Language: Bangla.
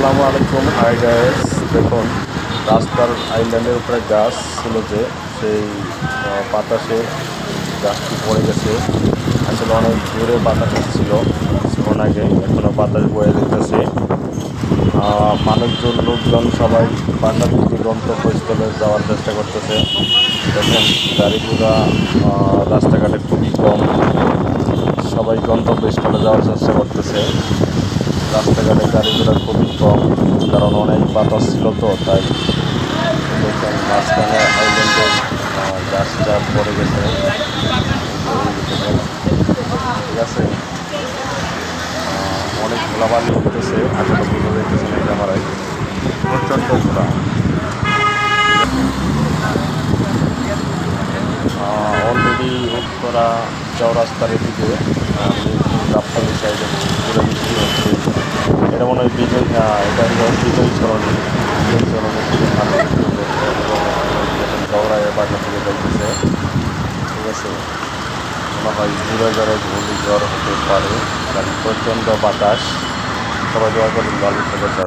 আসসালামু আলাইকুম। হাই গাইস দেখুন, রাস্তার আইল্যান্ডের উপরে গাছ ছিল যে, সেই বাতাসে গাছটি পড়ে গেছে। আসলে অনেক দূরে বাতাস ছিল কিছুক্ষণ আগে এখনও বাতাস বয়ে যেতেছে। মানুষজন, লোকজন সবাই বাসার দিকে গন্তব্যস্থলে যাওয়ার চেষ্টা করতেছে। দেখেন গাড়ি ঘোড়া রাস্তাঘাটে খুবই কম। সবাই গন্তব্যস্থলে যাওয়ার চেষ্টা করতেছে। রাস্তাঘাটে গাড়ি ঘোড়া খুবই কম, কারণ অনেক বাতাস ছিল তো, তাই দেখেন মাঝখানে আইল্যান্ডে গাছটা পড়ে গেছে। ঠিক আছে। অনেক ধুলাবালি উঠতেছে আসলে বোঝা যাইতেছে না ক্যামেরায়। প্রচণ্ড ধুলা অলরেডি উত্তরা চৌরাস্তার এদিকে রাপ্তালি সাইডে পুরো বৃষ্টি হচ্ছে এটা মনে হয় বিজয় এটা বিজয় চরণী বিজয় চরণী খুবই ভালো চৌড়ায় বাসা থেকে যাইতেছে ঠিক আছে মনে হয় ঘূর্ণিঝড়ে ঘূর্ণিঝড় হতে পারে কারণ প্রচণ্ড বাতাস সবাই দোয়া করুন ভালো থেকে